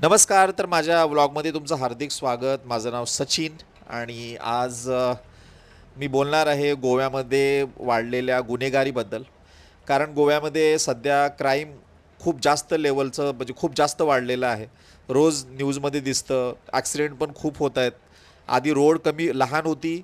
नमस्कार तर माझ्या व्लॉगमध्ये तुमचं हार्दिक स्वागत. माझं नाव सचिन आणि आज मी बोलणार आहे गोव्यामध्ये वाढलेल्या गुन्हेगारीबद्दल. कारण गोव्यामध्ये सध्या क्राईम खूप जास्त लेवलचं म्हणजे खूप जास्त वाढलेलं आहे. रोज न्यूजमध्ये दिसतं ॲक्सिडेंट पण खूप होत आहेत. आधी रोड कमी लहान होती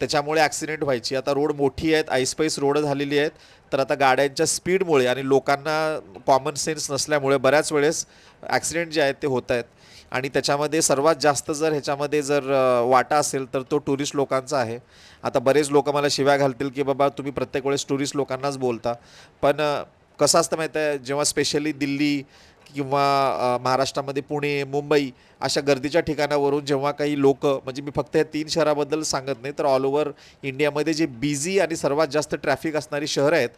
त्याच्यामुळे ॲक्सिडेंट व्हायची. आता रोड मोठी आहेत आईस्पाईस रोड झालेली आहेत. तर आता गाड्यांच्या स्पीडमुळे आणि लोकांना कॉमन सेन्स नसल्यामुळे बऱ्याच वेळेस ॲक्सिडेंट जे आहेत ते होत आहेत. आणि त्याच्यामध्ये सर्वात जास्त जर ह्याच्यामध्ये जर वाटा असेल तर तो टुरिस्ट लोकांचा आहे. आता बरेच लोक मला शिव्या घालतील की बाबा तुम्ही प्रत्येक वेळेस टुरिस्ट लोकांनाच बोलता. पण कसं असतं माहीत आहे? जेव्हा स्पेशली दिल्ली किंवा महाराष्ट्रामध्ये पुणे मुंबई अशा गर्दीच्या ठिकाणावरून जेव्हा काही लोक म्हणजे मी फक्त या तीन शहराबद्दल सांगत नाही तर ऑल ओव्हर इंडियामध्ये जे बिझी आणि सर्वात जास्त ट्रॅफिक असणारी शहरं आहेत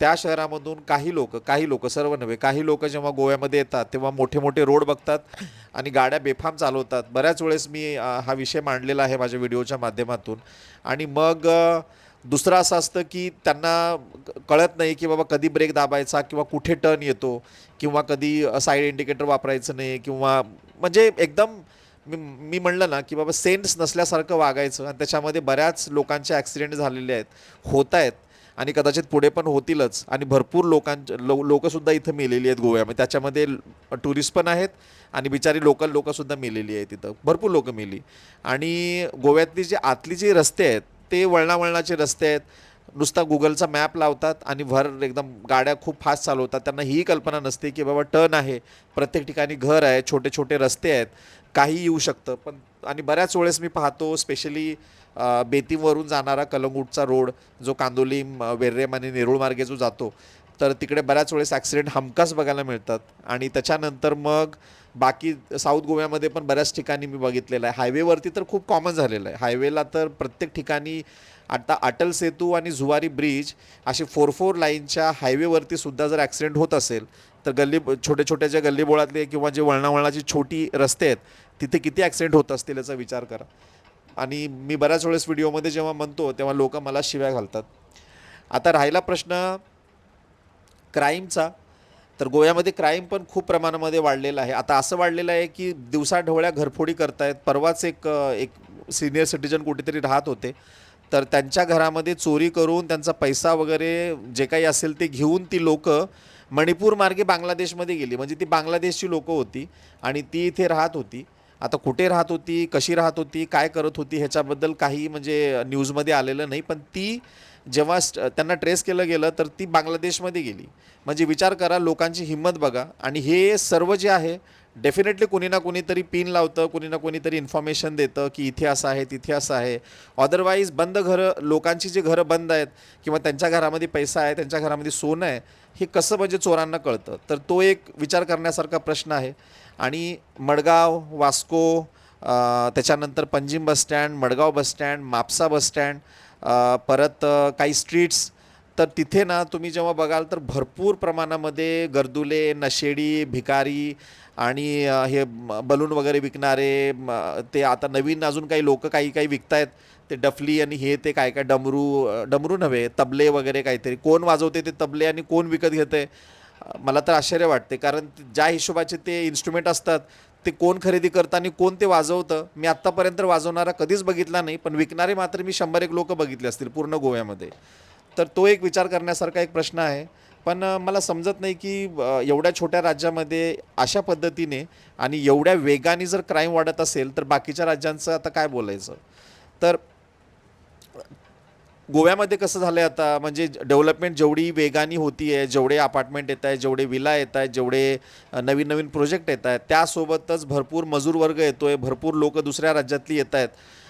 त्या शहरामधून काही लोक काही लोक सर्व नव्हे काही लोक जेव्हा गोव्यामध्ये येतात तेव्हा मोठे मोठे रोड बघतात आणि गाड्या बेफाम चालवतात. बऱ्याच वेळेस मी हा विषय मांडलेला आहे माझ्या व्हिडिओच्या माध्यमातून. आणि मग दुसरं असं असतं की त्यांना क- कळत नाही की बाबा कधी ब्रेक दाबायचा किंवा कुठे टर्न येतो किंवा कधी साईड इंडिकेटर वापरायचं नाही किंवा म्हणजे एकदम मी मी म्हणलं ना की बाबा सेन्स नसल्यासारखं वागायचं आणि त्याच्यामध्ये बऱ्याच लोकांचे ॲक्सिडेंट झालेले आहेत होत आहेत आणि कदाचित पुढे पण होतीलच आणि भरपूर लोकांच्या लो लोकंसुद्धा इथं मेलेली आहेत गोव्यामध्ये. त्याच्यामध्ये टुरिस्ट पण आहेत आणि बिचारी लोकल लोकंसुद्धा मेलेली आहेत तिथं भरपूर लोकं मेली. आणि गोव्यातली जी आतली जी रस्ते आहेत ते वळणावळणाचे रस्ते आहेत. नुसता गुगलचा मॅप लावतात आणि भर एकदम गाड्या खूप फास्ट चालवतात. त्यांना ही कल्पना नसते की बाबा टर्न आहे प्रत्येक ठिकाणी घर आहे छोटे छोटे रस्ते आहेत काही येऊ शकतं. पण आणि बऱ्याच वेळेस मी पाहतो स्पेशली बेतीवरून जाणारा कलंगूटचा रोड जो कांदोलीम वेर्रेम आणि नेरुळ मार्गे जो जातो तर तिकडे बऱ्याच वेळेस ॲक्सिडेंट हमखास बघायला मिळतात. आणि त्याच्यानंतर मग बाकी साऊथ गोव्यामध्ये पण बऱ्याच ठिकाणी मी बघितलेलं आहे. हायवेवरती तर खूप कॉमन झालेलं आहे. हायवेला तर प्रत्येक ठिकाणी आता अटल सेतू आणि झुवारी ब्रिज असे फोर फोर लाईनच्या हायवेवरती सुद्धा जर ॲक्सिडेंट होत असेल तर गल्ली छोटे छोट्या ज्या गल्लीबोळातले किंवा जे वळणावळणाची छोटी रस्ते आहेत तिथे किती ॲक्सिडेंट होत असतील याचा विचार करा. आणि मी बऱ्याच वेळेस व्हिडिओमध्ये जेव्हा म्हणतो तेव्हा लोक मला शिव्या घालतात. आता राहिला प्रश्न क्राईमचा तर गोव्यामध्ये क्राईम पण खूप प्रमाणामध्ये वाढलेला आहे. आता असं वाढलेलं आहे की दिवसाढवळ्या घरफोडी करतायत. परवाच एक एक सिनियर सिटीजन कुठेतरी राहत होते. तर त्यांच्या घरामध्ये चोरी करून त्यांचा पैसा वगैरे जे काही असेल ते घेऊन ती लोकं मणिपूर मार्गे बांगलादेशमध्ये गेली. म्हणजे ती बांगलादेशची लोकं होती आणि ती इथे राहत होती. आता कुठे राहत होती कशी राहत होती काय करत होती ह्याच्याबद्दल काही म्हणजे न्यूजमध्ये आलेलं नाही पण ती जेव्हा स्ट त्यांना ट्रेस केलं गेलं तर ती बांगलादेशमध्ये गेली. म्हणजे विचार करा लोकांची हिंमत बघा. आणि हे सर्व जे आहे डेफिनेटली कोणी ना कोणीतरी पिन लावतं कोणी ना कोणीतरी इन्फॉर्मेशन देतं की इथे असं आहे तिथे असं आहे. अदरवाईज बंद घरं लोकांची जी घरं बंद आहेत किंवा त्यांच्या घरामध्ये पैसा आहे त्यांच्या घरामध्ये सोनं आहे हे कसं म्हणजे चोरांना कळतं? तर तो एक विचार करण्यासारखा प्रश्न आहे. आणि मडगाव वास्को त्याच्यानंतर Panjim bus stand Madgaon bus stand Mapusa bus stand परत काही स्ट्रीट्स. तर तिथे ना तुम्ही जेव्हा बघाल तर भरपूर प्रमाणामध्ये गर्दुले नशेडी भिकारी आणि हे बलून वगैरे विकणारे ते आता नवीन अजून काही लोक काही काही विकतायत. ते डफली आणि हे ते काय काय डमरू डमरू नव्हे तबले वगैरे काहीतरी. कोण वाजवते ते तबले आणि कोण विकत घेते मला तर आश्चर्य वाटते कारण ज्या हिशोबाचे ते इन्स्ट्रुमेंट असतात ते कोण खरेदी करतं आणि कोण ते वाजवतं मी आत्तापर्यंत वाजवणारा कधीच बघितला नाही पण विकणारे मात्र मी शंभर एक लोक बघितले असतील पूर्ण गोव्यामध्ये. तर तो एक विचार करण्यासारखा एक प्रश्न आहे. पण मला समजत नाही की एवढ्या छोट्या राज्यामध्ये अशा पद्धतीने आणि एवढ्या वेगाने जर क्राईम वाढत असेल तर बाकीच्या राज्यांचं आता काय बोलायचं? तर गोव्यामध्ये कसं झालं आहे आता? म्हणजे डेव्हलपमेंट जेवढी वेगाने होती आहे जेवढे अपार्टमेंट येत आहेत जेवढे विला येत आहेत जेवढे नवीन नवीन प्रोजेक्ट येत आहेत त्यासोबतच भरपूर मजूर वर्ग येतो आहे भरपूर लोक दुसऱ्या राज्यातली येत आहेत.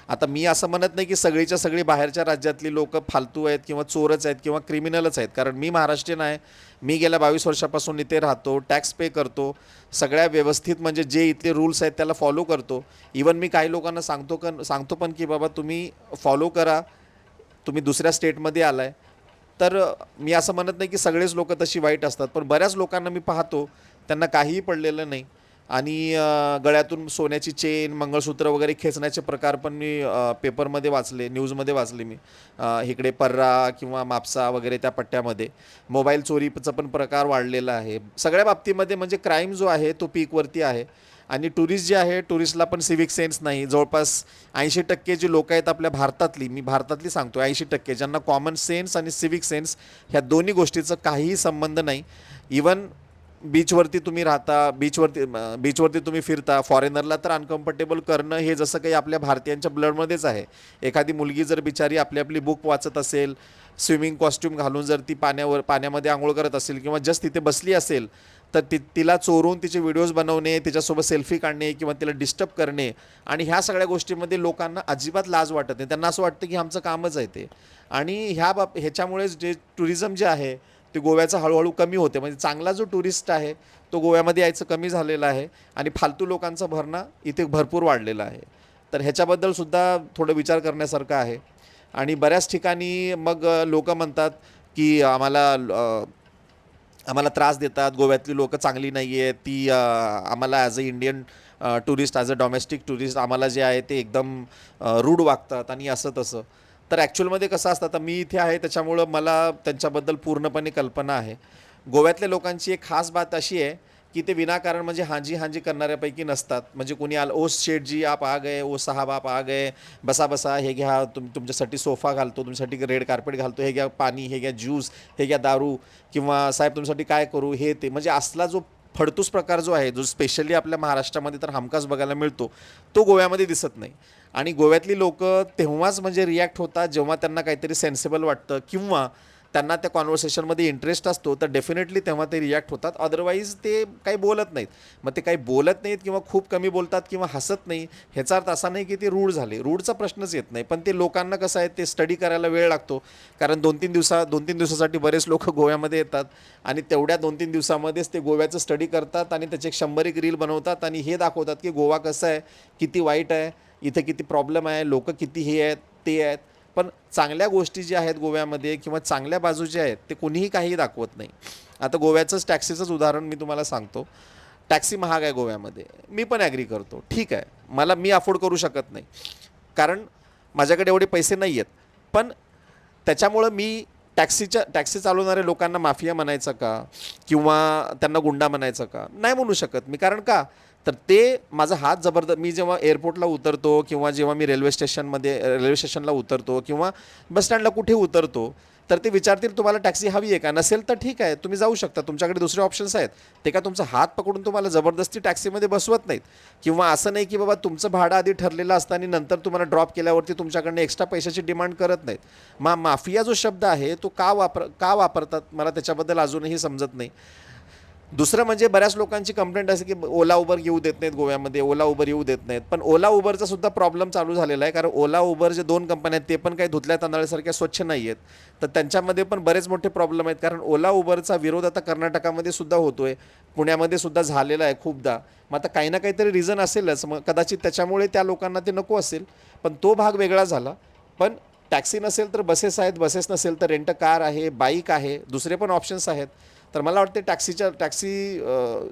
आता मी असं म्हणत नाही की सगळीच्या सगळी बाहेरच्या राज्यातली लोक फालतू आहेत किंवा चोरच आहेत किंवा क्रिमिनलच आहेत. कारण मी महाराष्ट्रीयन आहे मी गेल्या बावीस वर्षापासून इथे राहतो टॅक्स पे करतो. सगळ्या व्यवस्थित म्हणजे जे इथले रूल्स आहेत त्याला फॉलो करतो. इवन मी काही लोकांना सांगतो का सांगतो पण की बाबा तुम्ही फॉलो करा. तुम्ही दुसऱ्या स्टेटमध्ये आलाय तर मी असं म्हणत नाही की सगळेच लोक तशी वाईट असतात पण बऱ्याच लोकांना मी पाहतो त्यांना काहीही पडलेलं नाही. आणि गळ्यातून सोन्याची चेन मंगळसूत्र वगैरे खेचण्याचे प्रकार पण मी पेपरमध्ये वाचले न्यूजमध्ये वाचले मी. इकडे पर्रा किंवा मापसा वगैरे त्या पट्ट्यामध्ये. मोबाईल चोरीचा पण प्रकार वाढलेला आहे. सगळ्या बाबतीमध्ये म्हणजे क्राईम जो आहे तो पीकवरती आहे. आणि टुरिस्ट जे आहे टुरिस्टला पण सिविक सेन्स नाही. जवळपास ऐंशी टक्के जी लोक आहेत आपल्या भारतातली मी भारतातली सांगतो ऐंशी टक्के ज्यांना कॉमन सेन्स आणि सिविक सेन्स ह्या दोन्ही गोष्टीचं काहीही संबंध नाही. इवन बीचवरती तुम्ही राहता बीचवरती बीचवरती तुम्ही फिरता फॉरेनरला तर अनकम्फर्टेबल करणं हे जसं काही आपल्या भारतीयांच्या ब्लडमध्येच आहे. एखादी मुलगी जर बिचारी आपली आपली बुक वाचत असेल स्विमिंग कॉस्ट्यूम घालून जर ती पाण्यावर पाण्यामध्ये आंघोळ करत असेल किंवा जस्ट तिथे बसली असेल तर ती तिला चोरून तिचे व्हिडिओज बनवणे तिच्यासोबत सेल्फी काढणे किंवा तिला डिस्टर्ब करणे आणि ह्या सगळ्या गोष्टीमध्ये लोकांना अजिबात लाज वाटत नाही. त्यांना असं वाटतं की आमचं कामच आहे ते. आणि ह्या बाब ह्याच्यामुळेच जे टुरिझम जे आहे ते गोव्याचं हळूहळू कमी होते. म्हणजे चांगला जो टुरिस्ट आहे तो गोव्यामध्ये यायचं कमी झालेला आहे आणि फालतू लोकांचा भरणा इथे भरपूर वाढलेला आहे. तर ह्याच्याबद्दल सुद्धा थोडं विचार करण्यासारखं आहे. आणि बऱ्याच ठिकाणी मग लोक म्हणतात की आम्हाला आम्हाला त्रास देतात गोव्यातली लोकं चांगली नाही आहेत ती आम्हाला as a Indian tourist as a domestic tourist आम्हाला जे आहे ते एकदम रूढ वागतात आणि असं तसं. तर ॲक्च्युअलमध्ये कसं असतं आता मी इथे आहे त्याच्यामुळं मला त्यांच्याबद्दल पूर्णपणे कल्पना आहे. गोव्यातल्या लोकांची एक खास बात अशी आहे की ते विनाकारण म्हणजे हांजी हांजी करणाऱ्यापैकी नसतात. म्हणजे कोणी आलं ओ शेठजी आप आ गए ओ साहब आप आ गए बसा बसा हे घ्या तुम तुमच्यासाठी सोफा घालतो तुमच्यासाठी रेड कार्पेट घालतो हे घ्या पाणी हे घ्या ज्यूस हे घ्या दारू किंवा साहेब तुमच्यासाठी काय करू? हे ते. म्हणजे असला जो फडतूस प्रकार जो आहे जो स्पेशली आपल्या महाराष्ट्रामध्ये तर हमखास बघायला मिळतो तो गोव्यामध्ये दिसत नाही. आणि गोव्यातली लोक तेव्हाच म्हणजे रिॲक्ट होतात जेव्हा त्यांना काहीतरी सेन्सिबल वाटतं किंवा त्यांना त्या कॉन्व्हर्सेशनमध्ये इंटरेस्ट असतो तर डेफिनेटली तेव्हा ते रिॲक्ट होतात. अदरवाईज ते काही बोलत नाहीत. मग ते काही बोलत नाहीत किंवा खूप कमी बोलतात किंवा हसत नाही ह्याचा अर्थ असा नाही की ते रूढ झाले. रूढचा प्रश्नच येत नाही. पण ते लोकांना कसं आहे ते स्टडी करायला वेळ लागतो. कारण दोन तीन दिवसा दोन तीन दिवसासाठी बरेच लोक गोव्यामध्ये येतात आणि तेवढ्या दोन तीन दिवसामध्येच ते गोव्याचं स्टडी करतात आणि त्याचे एक शंभर एक रील बनवतात आणि हे दाखवतात की गोवा कसं आहे किती वाईट आहे इथे किती प्रॉब्लेम आहे लोक किती हे आहेत ते आहेत. पण चांगल्या गोष्टी ज्या आहेत गोव्यामध्ये किंवा चांगल्या बाजू ज्या आहेत ते कोणीही काही दाखवत नाही. आता गोव्याचंच टॅक्सीचंच उदाहरण मी तुम्हाला सांगतो. टॅक्सी महाग आहे गोव्यामध्ये. मी पण ॲग्री करतो. ठीक आहे. मला मी अफोर्ड करू शकत नाही. कारण माझ्याकडे एवढे पैसे नाही आहेत पण त्याच्यामुळं मी टॅक्सीच्या टॅक्सी चालवणाऱ्या लोकांना माफिया म्हणायचं का? किंवा त्यांना गुंडा म्हणायचं का? नाही म्हणू शकत मी. कारण का? तर ते माझा हात जबरदस्त मी जेव्हा एअरपोर्टला उतरतो किंवा जेव्हा मी रेल्वे स्टेशनमध्ये रेल्वे स्टेशनला उतरतो किंवा बसस्टँडला कुठे उतरतो तर ते विचारतील तुम्हाला टॅक्सी हवी आहे का? नसेल तर ठीक आहे तुम्ही जाऊ शकता. तुमच्याकडे दुसरे ऑप्शन्स आहेत. ते का तुमचा हात पकडून तुम्हाला जबरदस्ती टॅक्सीमध्ये बसवत नाहीत? किंवा असं नाही की बाबा तुमचं भाडं आधी ठरलेलं असतं आणि नंतर तुम्हाला ड्रॉप केल्यावरती तुमच्याकडनं एक्स्ट्रा पैशाची डिमांड करत नाहीत. मा माफिया जो शब्द आहे तो का वापर का वापरतात? मला त्याच्याबद्दल अजूनही समजत नाही. दुसरं म्हणजे बऱ्याच लोकांची कंप्लेंट असे की ओला उबर येऊ देत नाहीत गोव्यामध्ये ओला उबर येऊ देत नाहीत. पण ओला उबरचा सुद्धा प्रॉब्लेम चालू झालेला आहे. कारण ओला उबर जे दोन कंपन्या आहेत ते पण काही धुतल्या तांदळासारख्या स्वच्छ नाही आहेत तर त्यांच्यामध्ये पण बरेच मोठे प्रॉब्लेम आहेत. कारण ओला उबरचा विरोध आता कर्नाटकामध्ये सुद्धा होतोय. पुण्यामध्ये सुद्धा झालेला आहे खूपदा. मग आता काही ना काहीतरी रिझन असेलच. मग कदाचित त्याच्यामुळे त्या लोकांना ते नको असेल. पण तो भाग वेगळा झाला. पण टॅक्सी नसेल तर बसेस आहेत. बसेस नसेल तर रेंट कार आहे बाईक आहे. दुसरे पण ऑप्शन्स आहेत. तर मला वाटते टॅक्सीच्या टॅक्सी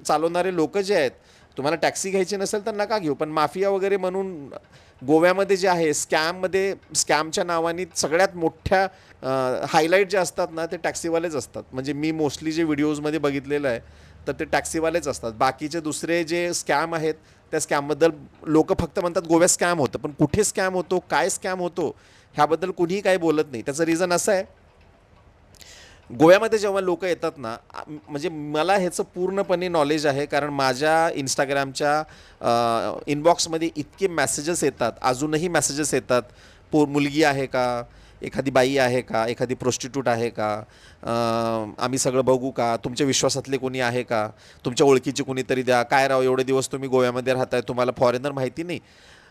चालवणारे लोक जे आहेत तुम्हाला टॅक्सी घ्यायची नसेल तर नका घेऊ. पण माफिया वगैरे म्हणून गोव्यामध्ये जे आहे स्कॅममध्ये स्कॅमच्या नावाने सगळ्यात मोठ्या हायलाईट जे असतात ना ते टॅक्सीवालेच असतात. म्हणजे मी मोस्टली जे व्हिडिओजमध्ये बघितलेलं आहे तर ते टॅक्सीवालेच असतात. बाकीचे दुसरे जे स्कॅम आहेत त्या स्कॅमबद्दल लोक फक्त म्हणतात गोव्यात स्कॅम होतं. पण कुठे स्कॅम होतो काय स्कॅम होतो ह्याबद्दल कुणीही काही बोलत नाही. त्याचं रिझन असं आहे गोव्यामध्ये जेव्हा लोक येतात ना म्हणजे मला ह्याचं पूर्णपणे नॉलेज आहे कारण माझ्या इंस्टाग्रामच्या इनबॉक्समध्ये इतके मॅसेजेस येतात अजूनही मॅसेजेस येतात. पो मुलगी आहे का? एखादी बाई आहे का? एखादी प्रोस्टिट्यूट आहे का? आम्ही सगळं बघू का? तुमच्या विश्वासातले कोणी आहे का? तुमच्या ओळखीचे कोणीतरी द्या. काय राव एवढे दिवस तुम्ही गोव्यामध्ये राहताय तुम्हाला फॉरेनर माहिती नाही.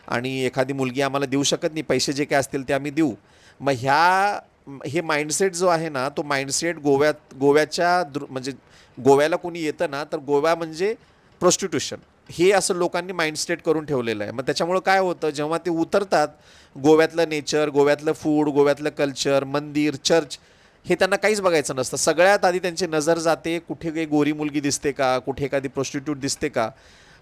आणि एखादी मुलगी आम्हाला देऊ शकत नाही पैसे जे काय असतील ते आम्ही देऊ. मग ह्या हे माइंडसेट जो आहे ना तो माइंडसेट गोव्यात गोव्याच्या दृ म्हणजे गोव्याला कोणी येतं ना तर गोवा म्हणजे प्रोस्टिट्यूशन हे असं लोकांनी माइंडसेट करून ठेवलेलं आहे. मग त्याच्यामुळं काय होतं जेव्हा ते उतरतात गोव्यातलं नेचर गोव्यातलं फूड गोव्यातलं कल्चर मंदिर चर्च हे त्यांना काहीच बघायचं नसतं. सगळ्यात आधी त्यांची नजर जाते कुठे काही गोरी मुलगी दिसते का कुठे एखादी प्रोस्टिट्यूट दिसते का.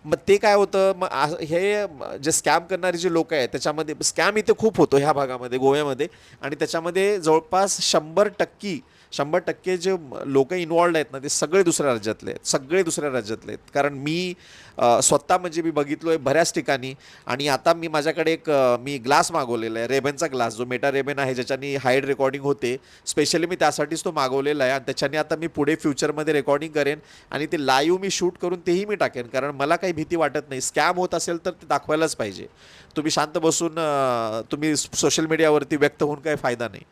मग ते काय होतं? मग आ- हे जे स्कॅम करणारे जे लोक आहेत त्याच्यामध्ये स्कॅम इथे खूप होतो ह्या भागामध्ये गोव्यामध्ये. आणि त्याच्यामध्ये जवळपास शंभर टक्की शंभर टक्के जे लोक इन्वॉल्ड आहेत ना ते सगळे दुसऱ्या राज्यातले आहेत सगळे दुसऱ्या राज्यातले आहेत. कारण मी स्वतः म्हणजे मी बघितलो आहे बऱ्याच ठिकाणी. आणि आता मी माझ्याकडे एक मी ग्लास मागवलेला आहे रेबेनचा ग्लास जो मेटा रेबेन आहे ज्याच्यानी हाईड रेकॉर्डिंग होते. स्पेशली मी त्यासाठीच तो मागवलेला आहे. आणि त्याच्याने आता मी पुढे फ्युचरमध्ये रेकॉर्डिंग करेन आणि ते लाईव्ह मी शूट करून तेही मी टाकेन. कारण मला काही भीती वाटत नाही. स्कॅम होत असेल तर ते दाखवायलाच पाहिजे. तुम्ही शांत बसून तुम्ही सोशल मीडियावरती व्यक्त होऊन काही फायदा नाही.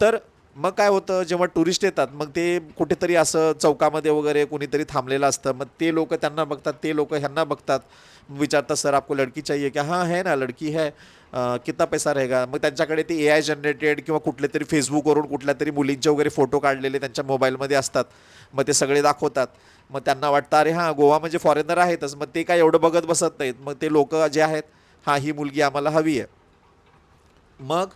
तर मग काय होतं जेव्हा टुरिस्ट येतात मग ते कुठेतरी असं चौकामध्ये वगैरे कुणीतरी थांबलेलं असतं. मग ते लोक त्यांना बघतात ते लोक ह्यांना बघतात. विचारतात सर आपको लडकी चाहिए की हां है ना लडकी है. अ, कितना पैसा रहेगा? मग त्यांच्याकडे ते ए आय जनरेटेड किंवा कुठले तरी फेसबुकवरून कुठल्या तरी मुलींचे वगैरे फोटो काढलेले त्यांच्या मोबाईलमध्ये असतात. मग ते सगळे दाखवतात. मग त्यांना वाटतं अरे हां गोवा म्हणजे फॉरेनर आहेतच. मग ते काय एवढं बघत बसत नाहीत. मग ते लोक जे आहेत हां ही मुलगी आम्हाला हवी आहे. मग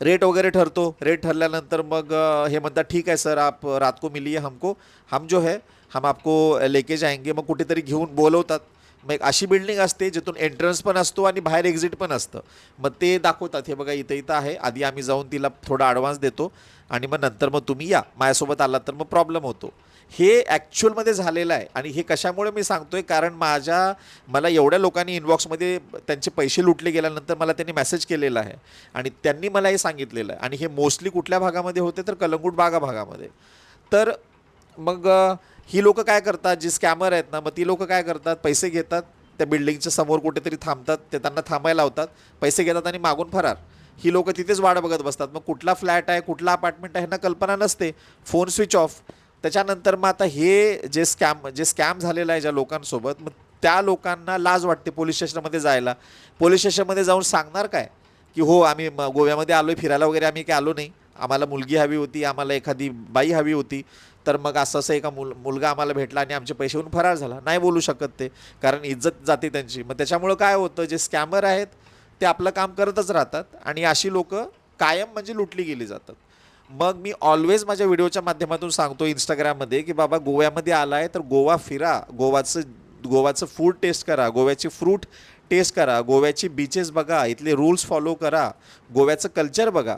रेट वगैरे ठरतो. रेट ठरल्यानंतर मग हे म्हणतात ठीक आहे सर आप रात को मिलिए हमको. हम जो है हम आपको लेके जाएंगे. मग कुठेतरी घेऊन बोलवतात. मग एक अशी बिल्डिंग असते जिथून एंट्रन्स पण असतो आणि बाहेर एक्झिट पण असतं. मग ते दाखवतात. हे बघा इथं इथं आहे. आधी आम्ही जाऊन तिला थोडा ॲडव्हान्स देतो. आणि मग नंतर मग तुम्ही या. माझ्यासोबत आलात तर मग प्रॉब्लेम होतो. हे ॲक्च्युअलमध्ये झालेलं आहे. आणि हे कशामुळे मी सांगतोय? कारण माझ्या मला एवढ्या लोकांनी इनबॉक्समध्ये त्यांचे पैसे लुटले गेल्यानंतर मला त्यांनी मेसेज केलेला आहे. आणि त्यांनी मला हे सांगितलेलं आहे. आणि हे मोस्टली कुठल्या भागामध्ये होते? तर कलंगूट बागा भागामध्ये. तर मग ही लोकं काय करतात? जी स्कॅमर आहेत ना मग ती लोक काय करतात? पैसे घेतात. त्या बिल्डिंगच्या समोर कुठेतरी थांबतात. ते त्यांना थांबायला लावतात. पैसे घेतात आणि मागून फरार. ही लोक तिथेच वाट बघत बसतात. मग कुठला फ्लॅट आहे? कुठला अपार्टमेंट आहे? ह्यांना कल्पना नसते. Phone switch off. त्याच्यानंतर मग आता हे जे स्कॅम जे स्कॅम झालेलं आहे ज्या लोकांसोबत मग त्या लोकांना लाज वाटते पोलीस स्टेशनमध्ये जायला. पोलीस स्टेशनमध्ये जाऊन सांगणार काय? की हो आम्ही गोव्यामध्ये आलो आहे फिरायला वगैरे आम्ही काय आलो नाही. आम्हाला मुलगी हवी होती आम्हाला एखादी बाई हवी होती. तर मग असं असं एका मुल मुलगा आम्हाला भेटला आणि आमचे पैसे होऊन फरार झाला. नाही बोलू शकत ते कारण इज्जत जाते त्यांची. मग त्याच्यामुळं काय होतं जे स्कॅमर आहेत ते आपलं काम करतच राहतात आणि अशी लोकं कायम म्हणजे लुटली गेली जातात. मग मी ऑलवेज माझ्या व्हिडिओच्या माध्यमातून सांगतो इंस्टाग्राममध्ये की बाबा गोव्यामध्ये आला आहे तर गोवा फिरा गोवाचं गोवाचं फूड टेस्ट करा गोव्याची फ्रूट टेस्ट करा गोव्याची बीचेस बघा इथले रूल्स फॉलो करा गोव्याचं कल्चर बघा.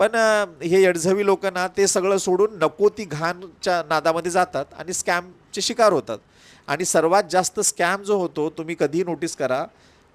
पण हे येडझवी लोक ना ते सगळं सोडून नको ती घाणच्या नादामध्ये जातात आणि स्कॅमचे शिकार होतात. आणि सर्वात जास्त स्कॅम जो होतो तुम्ही कधीही नोटीस करा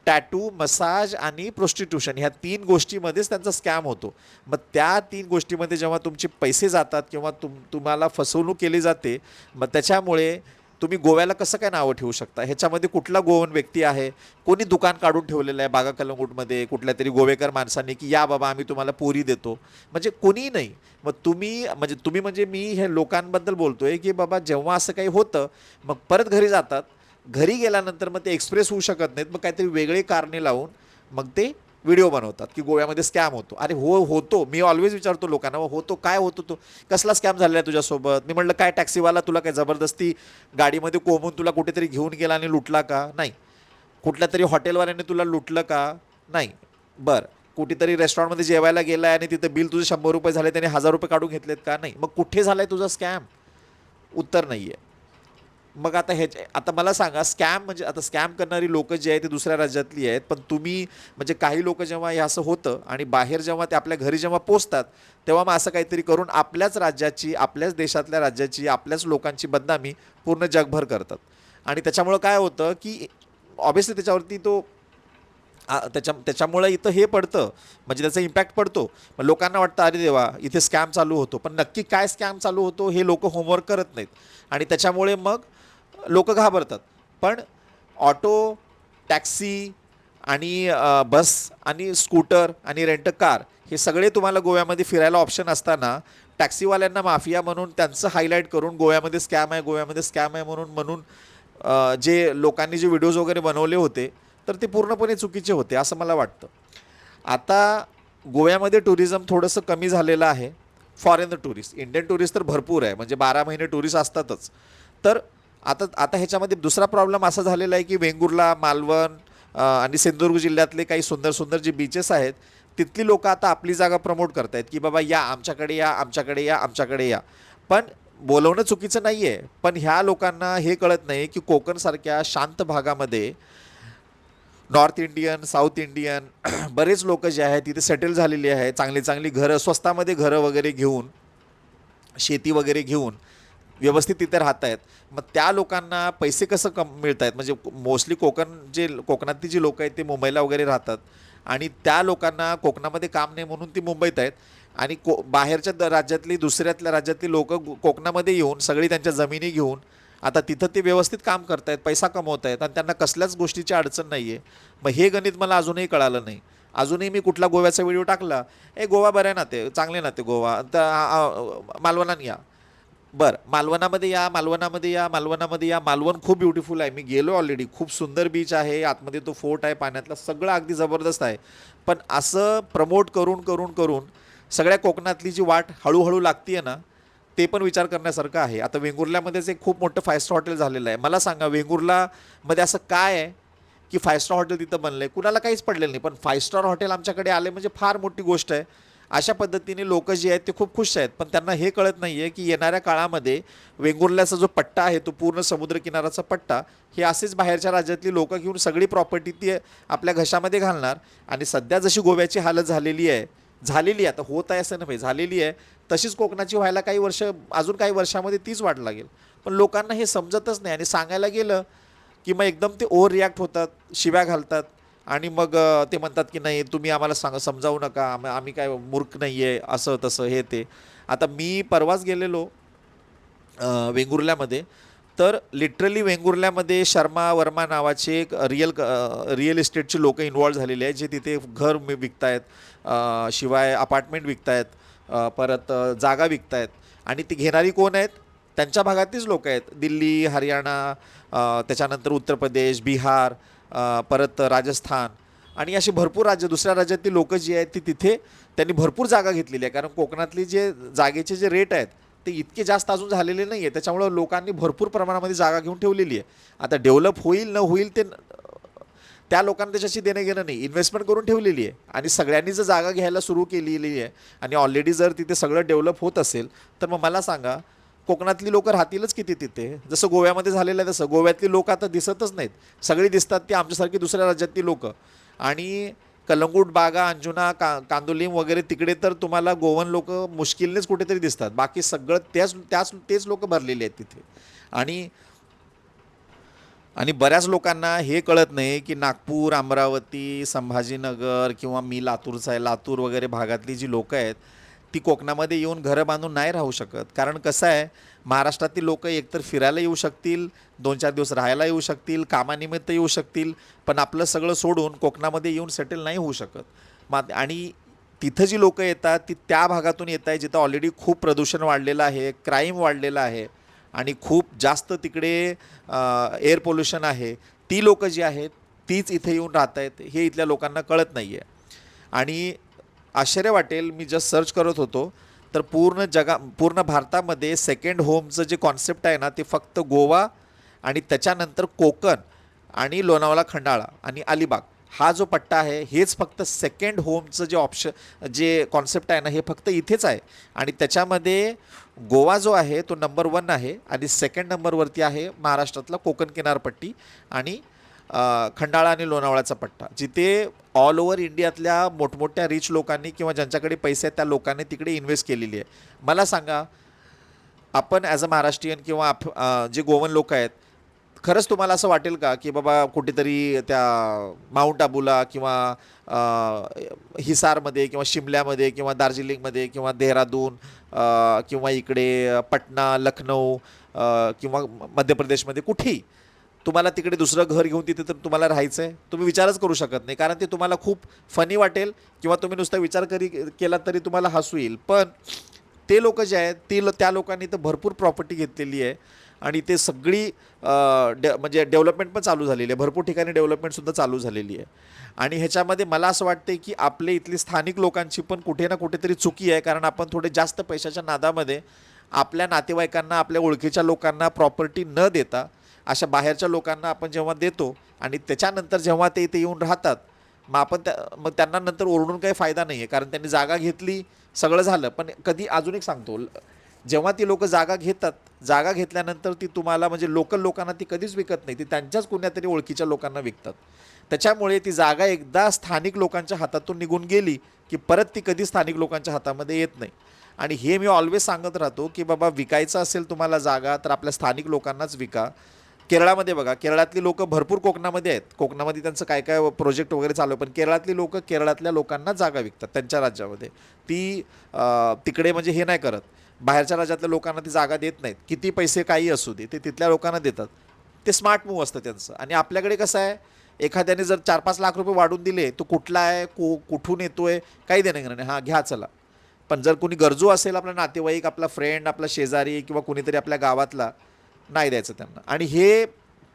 टॅटू मसाज आणि प्रोस्टिट्यूशन ह्या तीन गोष्टीमध्येच त्यांचा स्कॅम होतो. मग त्या तीन गोष्टीमध्ये जेव्हा तुमचे पैसे जातात किंवा तुम तुम्हाला फसवणूक केली जाते मग त्याच्यामुळे तुम्ही गोव्याला कसं काय नावं ठेवू शकता? ह्याच्यामध्ये कुठला गोवन व्यक्ती आहे? कोणी दुकान काढून ठेवलेलं आहे बागा कलंगूटमध्ये कुठल्या तरी गोवेकर माणसांनी की या बाबा आम्ही तुम्हाला पोरी देतो. म्हणजे कोणीही नाही. मग तुम्ही म्हणजे तुम्ही म्हणजे मी हे लोकांबद्दल बोलतोय की बाबा जेव्हा असं काही होतं मग परत घरी जातात घरी गेल्यानंतर मग ते एक्सप्रेस होऊ शकत नाहीत मग काहीतरी वेगळे कारणे लावून मग ते व्हिडिओ बनवतात की गोव्यामध्ये स्कॅम होतो. अरे हो होतो. मी ऑलवेज विचारतो लोकांना हो, होतो. काय होतो तो? कसला स्कॅम झालेला आहे तुझ्यासोबत? मी म्हटलं काय टॅक्सीवाला तुला काय जबरदस्ती गाडीमध्ये कोंबून तुला कुठेतरी घेऊन गेला आणि लुटला का? नाही. कुठल्या तरी हॉटेलवाल्याने तुला लुटलं का? नाही. बरं. कुठेतरी रेस्टॉरंटमध्ये जेवायला गेलाय आणि तिथं बिल तुझे शंभर रुपये झाले त्याने हजार रुपये काढून घेतलेत का? नाही. मग कुठे झालाय तुझा स्कॅम? उत्तर नाही आहे मग आता ह्याचे आता मला सांगा स्कॅम म्हणजे आता स्कॅम करणारी लोकं जी आहेत ती दुसऱ्या राज्यातली आहेत पण तुम्ही म्हणजे काही लोक जेव्हा हे असं होतं आणि बाहेर जेव्हा ते आपल्या घरी जेव्हा पोचतात तेव्हा मग असं काहीतरी करून आपल्याच राज्याची आपल्याच देशातल्या राज्याची आपल्याच लोकांची बदनामी पूर्ण जगभर करतात. आणि त्याच्यामुळं काय होतं की ऑब्विसली त्याच्यावरती तो त्याच्या त्याच्यामुळं इथं हे पडतं म्हणजे त्याचा इम्पॅक्ट पडतो. मग लोकांना वाटतं अरे देवा इथे स्कॅम चालू होतो. पण नक्की काय स्कॅम चालू होतो हे लोक होमवर्क करत नाहीत. आणि त्याच्यामुळे मग लोक घाबरतात. पण ऑटो टॅक्सी आणि बस आणि स्कूटर आणि रेंट कार हे सगळे तुम्हाला गोव्यामध्ये फिरायला ऑप्शन असताना टॅक्सीवाल्यांना माफिया म्हणून त्यांचं हायलाईट करून गोव्यामध्ये स्कॅम आहे गोव्यामध्ये स्कॅम आहे म्हणून म्हणून जे लोकांनी जे व्हिडिओज वगैरे बनवले होते तर ते पूर्णपणे चुकीचे होते असं मला वाटतं. आता गोव्यामध्ये टुरिझम थोडंसं कमी झालेलं आहे. फॉरेनर टुरिस्ट इंडियन टुरिस्ट तर भरपूर आहे. म्हणजे बारा महिने टुरिस्ट असतातच. तर आता आता ह्याच्यामध्ये दुसरा प्रॉब्लेम असा झालेला आहे की वेंगुर्ला मालवण आणि सिंधुदुर्ग जिल्ह्यातले काही सुंदर सुंदर जे बीचेस आहेत तिथली लोक आता आपली जागा प्रमोट करत आहेत की बाबा या आमच्याकडे या आमच्याकडे या आमच्याकडे या. पण बोलवणं चुकीचं नाही आहे पण ह्या लोकांना हे कळत नाही की कोकणसारख्या शांत भागामध्ये नॉर्थ इंडियन साऊथ इंडियन बरेच लोक जे आहेत तिथे सेटल झालेली आहे चांगली चांगली घरं स्वस्तामध्ये घरं वगैरे घेऊन शेती वगैरे घेऊन व्यवस्थित तिथे राहत आहेत मग त्या लोकांना पैसे कसं कम मिळत आहेत म्हणजे मोस्टली कोकण जे कोकणातली जी लोक आहेत ते मुंबईला वगैरे राहतात. आणि त्या लोकांना कोकणामध्ये काम नाही म्हणून ती मुंबईत आहेत. आणि को बाहेरच्या द- राज्यातली दुसऱ्यातल्या राज्यातली लोक कोकणामध्ये येऊन सगळी त्यांच्या जमिनी घेऊन आता तिथं ते व्यवस्थित काम करतायत पैसा कमवत आहेत आणि त्यांना कसल्याच गोष्टीची अडचण नाही आहे मग हे गणित मला अजूनही कळालं नाही. अजूनही मी कुठला गोव्याचा व्हिडिओ टाकला ए गोवा बरं आहे ना ते चांगले ना ते गोवा. तर आ- मालवणात या. बरं मालवणामध्ये या मालवणामध्ये या मालवणामध्ये या. मालवण खूप ब्युटिफुल आहे. मी गेलो ऑलरेडी खूप सुंदर बीच आहे. आतमध्ये तो फोर्ट आहे पाण्यातला सगळं अगदी जबरदस्त आहे. पण असं प्रमोट करून करून करून सगळ्या कोकणातली जी वाट हळूहळू लागतीये ना ते पण विचार करण्यासारखं आहे. आता वेंगुर्ल्यामध्येच एक खूप मोठं फाय स्टार हॉटेल झालेलं आहे. मला सांगा वेंगुर्लामध्ये असं काय आहे की फाय स्टार हॉटेल तिथं बनलं आहे कुणाला काहीच पडलेलं नाही पण फाय स्टार हॉटेल आमच्याकडे आले म्हणजे फार मोठी गोष्ट आहे. अशा पद्धतीने लोक जी आहेत ते खूप खुश आहेत. पण त्यांना हे कळत नाही आहे की येणाऱ्या काळामध्ये वेंगुर्ल्याचा जो पट्टा आहे तो पूर्ण समुद्रकिनाराचा पट्टा हे असेच बाहेरच्या राज्यातली लोकं घेऊन सगळी प्रॉपर्टी ती आपल्या घशामध्ये घालणार. आणि सध्या जशी गोव्याची हालत झालेली आहे झालेली आहे आता होत आहे असं नव्हे झालेली आहे तशीच कोकणाची व्हायला काही वर्ष अजून काही वर्षामध्ये तीच वाट लागेल. पण लोकांना हे समजतच नाही. आणि सांगायला गेलं की मग एकदम ते ओव्हर रिॲक्ट होतात शिव्या घालतात. आणि मग ते म्हणतात की नाही तुम्ही आम्हाला सांग समजावू नका. आम्ही काय मूर्ख नाही आहे असं तसं हे ते. आता मी परवाच गेलेलो वेंगुर्ल्यामध्ये. तर लिटरली वेंगुर्ल्यामध्ये शर्मा वर्मा नावाचे एक रिअल रिअल इस्टेटचे लोक इन्वॉल्व्ह झालेले आहेत जे तिथे घर विकतायत शिवाय अपार्टमेंट विकतायत परत जागा विकतायत. आणि ती घेणारी कोण आहेत? त्यांच्या भागातीच लोक आहेत. दिल्ली हरियाणा त्याच्यानंतर उत्तर प्रदेश बिहार परत राजस्थान. आणि अशी भरपूर राज्य दुसऱ्या राज्यातली लोकं जी आहेत ती तिथे त्यांनी भरपूर जागा घेतलेली आहे. कारण कोकणातली जे जागेचे जे रेट आहेत ते इतके जास्त अजून झालेले नाही आहे त्याच्यामुळं लोकांनी भरपूर प्रमाणामध्ये जागा घेऊन ठेवलेली आहे. आता डेव्हलप होईल न होईल ते त्या लोकांना त्याच्याशी देणं घेणं नाही. इन्व्हेस्टमेंट करून ठेवलेली आहे. आणि सगळ्यांनी जर जागा घ्यायला सुरू केलेली आहे आणि ऑलरेडी जर तिथे सगळं डेव्हलप होत असेल तर मग मला सांगा कोकणातली लोक राहतीलच किती तिथे. जसं गोव्यामध्ये झालेलं आहे तसं. गोव्यातली लोक आता दिसतच नाहीत. सगळी दिसतात ती आमच्यासारखी दुसऱ्या राज्यातली लोक. आणि कलंगूट बागा अंजुना का कांदोलीम वगैरे तिकडे तर तुम्हाला गोवन लोक मुश्किलनेच कुठेतरी दिसतात. बाकी सगळं त्याच त्याच तेच लोक भरलेले आहेत तिथे. आणि आणि बऱ्याच लोकांना हे कळत नाही की नागपूर अमरावती संभाजीनगर किंवा मी लातूरचा आहे. लातूर वगैरे भागातली जी लोकं आहेत ती कोकणामध्ये येऊन घरं बांधून नाही राहू शकत. कारण कसं आहे महाराष्ट्रातील लोक एकतर फिरायला येऊ शकतील दोन चार दिवस राहायला येऊ शकतील कामानिमित्त येऊ शकतील पण आपलं सगळं सोडून कोकणामध्ये येऊन सेटल नाही होऊ शकत. मा आणि तिथं जी लोकं येतात ती त्या भागातून येत आहे जिथं ऑलरेडी खूप प्रदूषण वाढलेलं आहे क्राईम वाढलेलं आहे आणि खूप जास्त तिकडे एअर पोल्युशन आहे. ती लोकं जी आहेत तीच इथे येऊन राहत आहेत हे इथल्या लोकांना कळत नाही आहे आणि आश्चर्य वाटेल मी जस्ट सर्च करत होतो. तर पूर्ण जगा पूर्ण भारतामध्ये सेकंड होमचं जे कॉन्सेप्ट आहे ना ते फक्त गोवा आणि त्याच्यानंतर कोकण आणि लोणावळा खंडाळा आणि अलिबाग. हा जो पट्टा आहे हेच फक्त सेकंड होमचं जे ऑप्शन जे कॉन्सेप्ट आहे ना हे फक्त इथेच आहे. आणि त्याच्यामध्ये गोवा जो आहे तो नंबर वन आहे आणि सेकंड नंबरवरती आहे महाराष्ट्रातला कोकण किनारपट्टी आणि खंडाळा आणि लोणावळ्याचा पट्टा. जिथे ऑल ओव्हर इंडियातल्या मोठमोठ्या रिच लोकांनी किंवा ज्यांच्याकडे पैसे आहेत त्या लोकांनी तिकडे इन्व्हेस्ट केलेली आहे. मला सांगा आपण ॲज अ महाराष्ट्रीयन किंवा आप जे गोवन लोक आहेत खरंच तुम्हाला असं वाटेल का की बाबा कुठेतरी त्या माउंट आबूला किंवा हिसारमध्ये किंवा शिमल्यामध्ये किंवा दार्जिलिंगमध्ये किंवा देहरादून किंवा इकडे पटना लखनौ किंवा मध्य प्रदेशमध्ये कुठेही तुम्हाला तिकडे दुसरं घर घेऊन तिथे तर तुम्हाला राहायचं आहे तुम्ही विचारच करू शकत नाही कारण ते तुम्हाला खूप फनी वाटेल किंवा तुम्ही नुसता विचार करी केला तरी तुम्हाला हसू येईल. पण ते लोक जे आहेत ती त्या लोकांनी तर भरपूर प्रॉपर्टी घेतलेली आहे आणि ते सगळी डे म्हणजे डेव्हलपमेंट पण चालू झालेली आहे. भरपूर ठिकाणी डेव्हलपमेंटसुद्धा चालू झालेली आहे. आणि ह्याच्यामध्ये मला असं वाटते की आपले इथली स्थानिक लोकांची पण कुठे ना कुठेतरी चुकी आहे कारण आपण थोडे जास्त पैशाच्या नादामध्ये आपल्या नातेवाईकांना आपल्या ओळखीच्या लोकांना प्रॉपर्टी न देता अशा बाहेरच्या लोकांना आपण जेव्हा देतो आणि त्याच्यानंतर जेव्हा ते इथे येऊन राहतात मग आपण त्या मग त्यांना नंतर ओरडून काही फायदा नाही आहे कारण त्यांनी जागा घेतली सगळं झालं. पण कधी अजून एक सांगतो जेव्हा ती लोक जागा घेतात जागा घेतल्यानंतर ती तुम्हाला म्हणजे लोकल लोकांना ती कधीच विकत नाही ती त्यांच्याच कोणत्यातरी ओळखीच्या लोकांना विकतात. त्याच्यामुळे ती जागा एकदा स्थानिक लोकांच्या हातातून निघून गेली की परत ती कधी स्थानिक लोकांच्या हातामध्ये येत नाही. आणि हे मी ऑलवेज सांगत राहतो की बाबा विकायचं असेल तुम्हाला जागा तर आपल्या स्थानिक लोकांनाच विका. केरळामध्ये बघा केरळातली लोक भरपूर कोकणामध्ये आहेत. कोकणामध्ये त्यांचं काय काय प्रोजेक्ट वगैरे चालू आहे पण केरळातली लोक केरळातल्या लोकांना जागा विकतात त्यांच्या राज्यामध्ये. ती तिकडे म्हणजे हे नाही करत. बाहेरच्या राज्यातल्या लोकांना ती जागा देत नाहीत. किती पैसे काही असू दे ते तिथल्या लोकांना देतात. ते स्मार्ट मूव्ह असतं त्यांचं. आणि आपल्याकडे कसं आहे एखाद्याने जर चार पाच लाख रुपये वाढून दिले तो कुठला आहे को कुठून येतो आहे काही देणं घेणं नाही. हां घ्या चला. पण जर कोणी गरजू असेल आपला नातेवाईक आपला फ्रेंड आपला शेजारी किंवा कुणीतरी आपल्या गावातला नाही द्यायचं त्यांना. आणि हे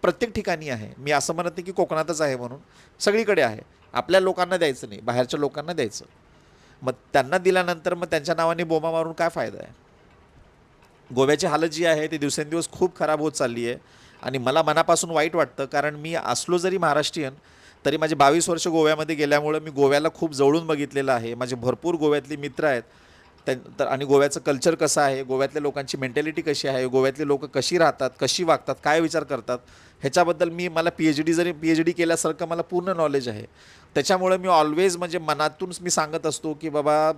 प्रत्येक ठिकाणी आहे. मी असं म्हणत नाही की कोकणातच आहे म्हणून. सगळीकडे आहे. आपल्या लोकांना द्यायचं नाही. बाहेरच्या लोकांना द्यायचं. मग त्यांना दिल्यानंतर मग त्यांच्या नावाने बोमा मारून काय फायदा आहे? गोव्याची हालत जी आहे ती दिवसेंदिवस खूप खराब होत चालली आहे. आणि मला मनापासून वाईट वाटतं कारण मी असलो जरी महाराष्ट्रीयन तरी माझे बावीस वर्ष गोव्यामध्ये गेल्यामुळं मी गोव्याला खूप जवळून बघितलेलं आहे. माझे भरपूर गोव्यातली मित्र आहेत. तर आणि गोव्याचं कल्चर कसं आहे? गोव्यातल्या लोकांची मेंटॅलिटी कशी आहे? गोव्यातले लोक कशी राहतात? कशी वागतात? काय विचार करतात? ह्याच्याबद्दल मी मला पी एच डी जरी पी एच डी केल्यासारखं मला पूर्ण नॉलेज आहे. त्याच्यामुळे मी ऑलवेज म्हणजे मनातून मी सांगत असतो की बाबा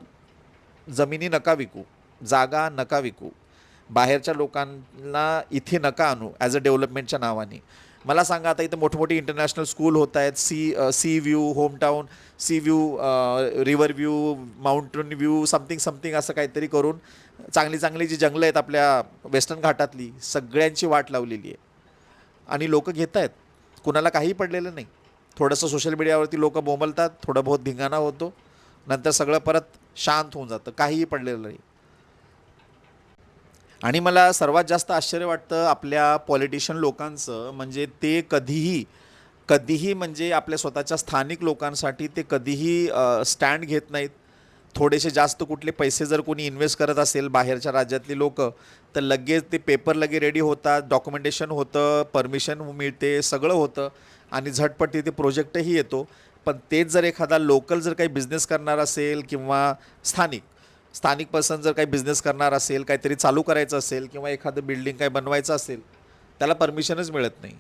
जमिनी नका विकू. जागा नका विकू. बाहेरच्या लोकांना इथे नका आणू ॲज अ डेव्हलपमेंटच्या नावाने. मला सांगा आता इथं मोठमोठी इंटरनॅशनल स्कूल होत आहेत sea sea view hometown sea view river view mountain view something something असं काहीतरी करून चांगली चांगली जी जंगलं आहेत आपल्या वेस्टर्न घाटातली सगळ्यांची वाट लावलेली आहे. आणि लोक घेत आहेत कुणाला काहीही पडलेलं नाही. थोडंसं सोशल मीडियावरती लोक बोंबलतात थोडं बहुत धिंगाणा होतो. नंतर सगळं परत शांत होऊन जातं. काहीही पडलेलं नाही. आणि मला सर्वात जास्त आश्चर्य वाटतं आपल्या पॉलिटिशियन लोकांचं म्हणजे ते कधीही कधीही म्हणजे आपल्या स्वतःच्या स्थानिक लोकांसाठी ते कधीही स्टँड घेत नाहीत. थोडेसे जास्त कुठले पैसे जर कोणी इन्व्हेस्ट करत असेल बाहेरच्या राज्यातली लोक तर लगेच ते पेपर लगे रेडी होतात डॉक्युमेंटेशन होतं परमिशन मिळते सगळं होतं आणि झटपट तिथे प्रोजेक्टही येतो. पण तेच जर एखादा लोकल जर काही बिझनेस करणार असेल किंवा स्थानिक स्थानिक पर्सन जर काही बिझनेस करणार असेल काहीतरी चालू करायचं असेल किंवा एखादं बिल्डिंग काही बनवायचं असेल त्याला परमिशनच मिळत नाही.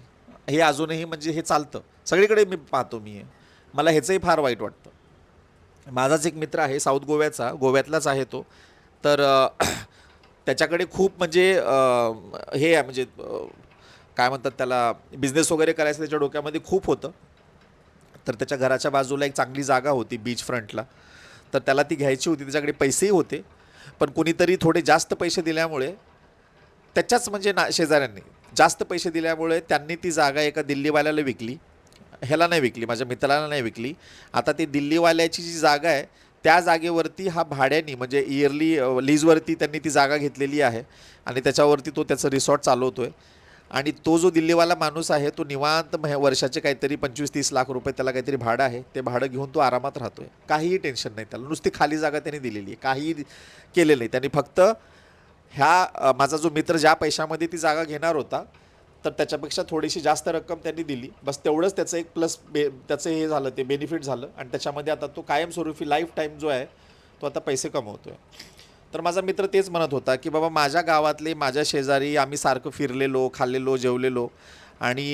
हे अजूनही म्हणजे हे चालतं. सगळीकडे मी पाहतो मी. हे मला ह्याचंही फार वाईट वाटतं. माझाच एक मित्र आहे साऊथ गोव्याचा गोव्यातलाच आहे तो. तर त्याच्याकडे खूप म्हणजे हे आहे म्हणजे काय म्हणतात त्याला बिझनेस वगैरे करायचं त्याच्या डोक्यामध्ये खूप होतं. तर त्याच्या घराच्या बाजूला एक चांगली जागा होती बीच फ्रंटला तर त्याला ती घ्यायची होती त्याच्याकडे पैसेही होते. पण कुणीतरी थोडे जास्त पैसे दिल्यामुळे त्याच्याच म्हणजे ना शेजाऱ्यांनी जास्त पैसे दिल्यामुळे त्यांनी ती जागा एका दिल्लीवाल्याला विकली. ह्याला नाही विकली माझ्या मित्राला नाही विकली. आता ती दिल्लीवाल्याची जी जागा आहे त्या जागेवरती हा भाड्यानी म्हणजे इयरली लीजवरती त्यांनी ती जागा घेतलेली आहे. आणि त्याच्यावरती तो त्याचं रिसॉर्ट चालवतो आहे आणि तो जो दिल्लीवाला माणूस आहे तो निवांत मह- वर्षाचे काहीतरी पंचवीस तीस लाख रुपये त्याला काहीतरी भाडं आहे ते भाडं घेऊन तो आरामात राहतोय. काहीही टेन्शन नाही त्याला. नुसती खाली जागा त्यांनी दिलेली आहे. काहीही केलेलं नाही. त्यांनी फक्त ह्या माझा जो मित्र ज्या पैशामध्ये ती जागा घेणार होता तर त्याच्यापेक्षा थोडीशी जास्त रक्कम त्यांनी दिली. बस तेवढंच त्याचं एक प्लस बे त्याचं हे झालं ते बेनिफिट झालं. आणि त्याच्यामध्ये आता तो कायमस्वरूपी लाईफ टाईम जो आहे तो आता पैसे कमवतो आहे तर माझा मित्र तेच म्हणत होता की बाबा माझ्या गावातले माझ्या शेजारी आम्ही सारखं फिरलेलो खाल्लेलो जेवलेलो. आणि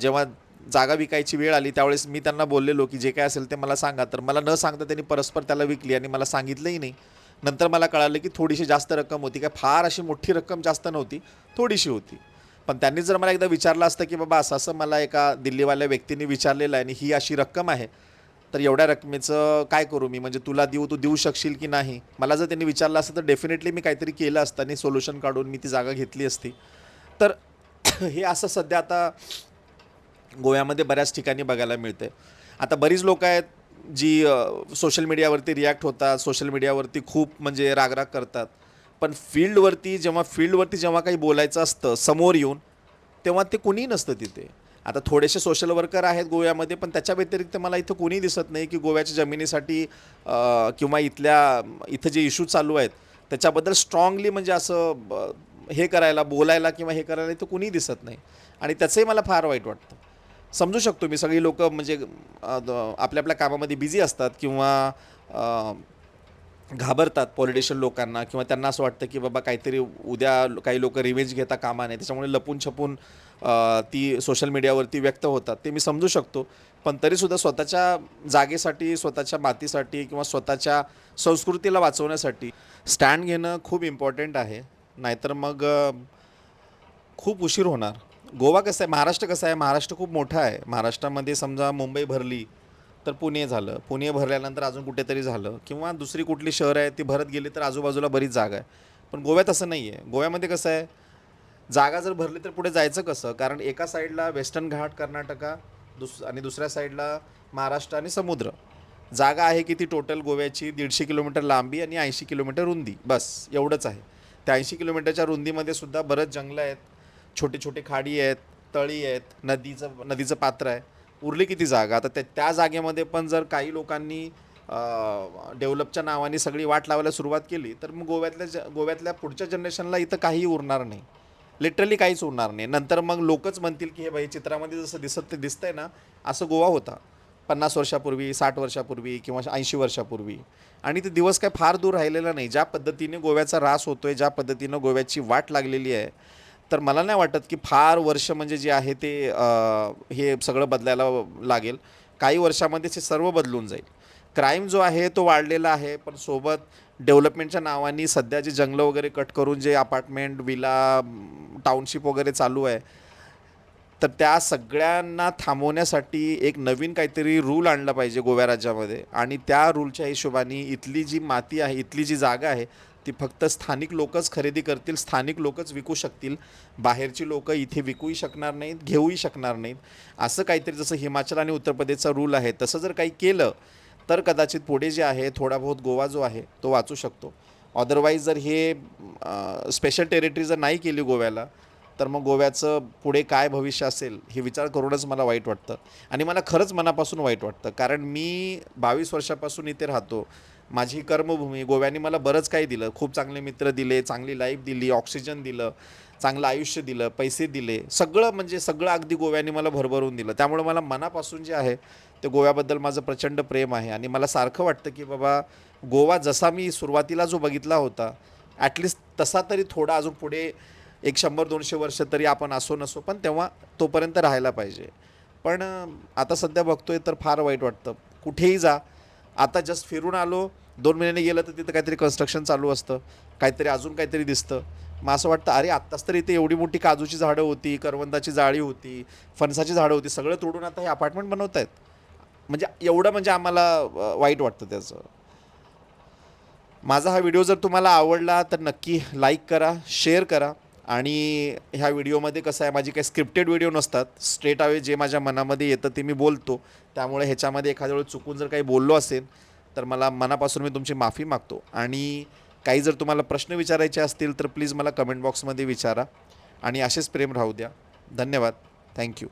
जेव्हा जागा विकायची वेळ आली त्यावेळेस मी त्यांना बोललेलो की जे काय असेल ते मला सांगा. तर मला न सांगता त्यांनी परस्पर त्याला विकली आणि मला सांगितलंही नाही. नंतर मला कळालं की थोडीशी जास्त रक्कम होती. काय फार अशी मोठी रक्कम जास्त नव्हती थोडीशी होती. पण त्यांनी जर मला एकदा विचारलं असतं की बाबा असं असं मला एका दिल्लीवाल्या व्यक्तीने विचारलेलं आहे आणि ही अशी रक्कम आहे तर एवढ्या रकमेचं काय करू मी? म्हणजे तुला देऊ तू देऊ शकशील की नाही? मला जर त्यांनी विचारलं असतं तर डेफिनेटली मी काहीतरी केलं असतं आणि सोल्युशन काढून मी ती जागा घेतली असती. तर हे असं सध्या आता गोव्यामध्ये बऱ्याच ठिकाणी बघायला मिळते आता बरीच लोक आहेत जी सोशल मीडियावरती रिॲक्ट होतात सोशल मीडियावरती खूप म्हणजे रागराग करतात. पण फील्डवरती जेव्हा फील्डवरती जेव्हा काही बोलायचं असतं समोर येऊन तेव्हा ते कुणीही नसतं तिथे. आता थोडेसे सोशल वर्कर आहेत गोव्यामध्ये पण त्याच्या व्यतिरिक्त मला इथं कोणी दिसत नाही की गोव्याच्या जमिनीसाठी किंवा इथल्या इथं जे इश्यू चालू आहेत त्याच्याबद्दल स्ट्रॉंगली म्हणजे असं ब- हे करायला बोलायला किंवा हे करायला इथं कुणी दिसत नाही. आणि त्याचंही मला फार वाईट वाटतं. समजू शकतो मी सगळी लोकं म्हणजे आपल्या आपल्या कामामध्ये बिझी असतात किंवा घाबरतात पॉलिटिशियन लोकांना किंवा त्यांना असं वाटतं की बाबा काहीतरी उद्या काही लोक रिव्हेंज घेता कामा नाही त्याच्यामुळे लपून छपून ती सोशल मीडियावरती व्यक्त होतात. ते मी समजू शकतो. पण तरीसुद्धा स्वतःच्या जागेसाठी स्वतःच्या मातीसाठी किंवा स्वतःच्या संस्कृतीला वाचवण्यासाठी स्टँड घेणं खूप इम्पॉर्टंट आहे. नाहीतर मग खूप उशीर होणार. गोवा कसं आहे? महाराष्ट्र कसं आहे? महाराष्ट्र खूप मोठा आहे. महाराष्ट्रामध्ये समजा मुंबई भरली तर पुणे झालं. पुणे भरल्यानंतर अजून कुठेतरी झालं. किंवा दुसरी कुठली शहर आहे ती भरत गेली तर आजूबाजूला बरीच जागा आहे. पण गोव्यात असं नाही आहे गोव्यामध्ये कसं आहे जागा जर भरली तर पुढे जायचं कसं? कारण एका साईडला वेस्टर्न घाट कर्नाटका दुस आणि दुसऱ्या साईडला महाराष्ट्र आणि समुद्र. जागा आहे की ती टोटल गोव्याची? दीडशे किलोमीटर लांबी आणि ऐंशी किलोमीटर रुंदी. बस एवढंच आहे. त्या ऐंशी किलोमीटरच्या रुंदीमध्ये सुद्धा बरंच जंगलं आहेत. छोटे छोटे खाडी आहेत तळी आहेत नदीचं नदीचं पात्र आहे. उरली किती जागा? आता त्या त्या जागेमध्ये पण जर काही लोकांनी डेव्हलपच्या नावाने सगळी वाट लावायला सुरुवात केली तर मग गोव्यातल्या ज गोव्यातल्या पुढच्या जनरेशनला इथं काही उरणार नाही. लिटरली काहीच उरणार नाही. नंतर मग लोकच म्हणतील की हे भाई चित्रामध्ये जसं दिसत ते दिसतंय ना असं गोवा होता. पन्नास वर्षापूर्वी साठ वर्षापूर्वी किंवा ऐंशी वर्षापूर्वी. आणि ते दिवस काय फार दूर राहिलेला नाही. ज्या पद्धतीने गोव्याचा रास होतोय ज्या पद्धतीनं गोव्याची वाट लागलेली आहे तर मला नाही वाटत की फार वर्ष म्हणजे जे आहे ते हे सगळं बदलायला लागेल. काही वर्षामध्ये ते सर्व बदलून जाईल. क्राईम जो आहे तो वाढलेला आहे पण सोबत डेव्हलपमेंटच्या नावाने सध्या जे जंगलं वगैरे कट करून जे अपार्टमेंट विला टाउनशिप वगैरे चालू आहे तर त्या सगळ्यांना थांबवण्यासाठी एक नवीन काहीतरी रूल आणला पाहिजे गोव्या राज्यामध्ये. आणि त्या रूलच्या हिशोबाने इथली जी माती आहे इथली जी जागा आहे ती फक्त स्थानिक लोकच खरेदी करतील स्थानिक लोकच विकू शकतील. बाहेरची लोकं इथे विकूही शकणार नाहीत घेऊही शकणार नाहीत. असं काहीतरी जसं हिमाचल आणि उत्तर प्रदेशचा रूल आहे तसं जर काही केलं तर कदाचित पुढे जे आहे थोडा बहुत गोवा जो आहे तो वाचू शकतो. अदरवाईज जर हे स्पेशल टेरिटरी जर नाही केली गोव्याला तर मग गोव्याचं पुढे काय भविष्य असेल हे विचार करूनच मला वाईट वाटतं. आणि मला खरंच मनापासून वाईट वाटतं. कारण मी बावीस वर्षापासून इथे राहतो. माझी कर्मभूमी गोव्याने मला बरंच काही दिलं. खूप चांगले मित्र दिले चांगली लाईफ दिली ऑक्सिजन दिलं चांगलं आयुष्य दिलं पैसे दिले. सगळं म्हणजे सगळं अगदी गोव्याने मला भरभरून दिलं. त्यामुळे मला मनापासून जे आहे ते गोव्याबद्दल माझं प्रचंड प्रेम आहे. आणि मला सारखं वाटतं की बाबा गोवा जसा मी सुरुवातीला जो बघितला होता ॲटलिस्ट तसा तरी थोडा अजून पुढे एक शंभर दोनशे वर्ष तरी आपण असो नसो पण तेव्हा तोपर्यंत राहायला पाहिजे. पण आता सध्या बघतोय तर फार वाईट वाटतं. कुठेही जा आता जस्ट फिरून आलो. दोन महिन्याने गेलं तर तिथं काहीतरी कन्स्ट्रक्शन चालू असतं. काहीतरी अजून काहीतरी दिसतं. मग असं वाटतं अरे आत्ताच तर इथे एवढी मोठी काजूची झाडं होती करवंदाची जाळी होती फणसाची झाडं होती सगळं तोडून आता हे अपार्टमेंट बनवत आहेत. म्हणजे एवढं म्हणजे आम्हाला वाईट वाटतं त्याचं. माझा हा व्हिडिओ जर तुम्हाला आवडला तर नक्की लाईक करा शेअर करा. आणि ह्या व्हिडिओमध्ये कसं आहे माझी काही स्क्रिप्टेड व्हिडिओ नसतात. स्ट्रेट अवे जे माझ्या मनामध्ये येतं ते मी बोलतो. त्यामुळे ह्याच्यामध्ये एखाद्या वेळेस चुकून जर काही बोललो असेल तर मला मनापासून मी तुमची माफी मागतो. आणि काही जर तुम्हाला प्रश्न विचारायचे असतील तर प्लीज मला कमेंट बॉक्समध्ये विचारा. आणि असेच प्रेम राहू द्या. धन्यवाद. थँक्यू.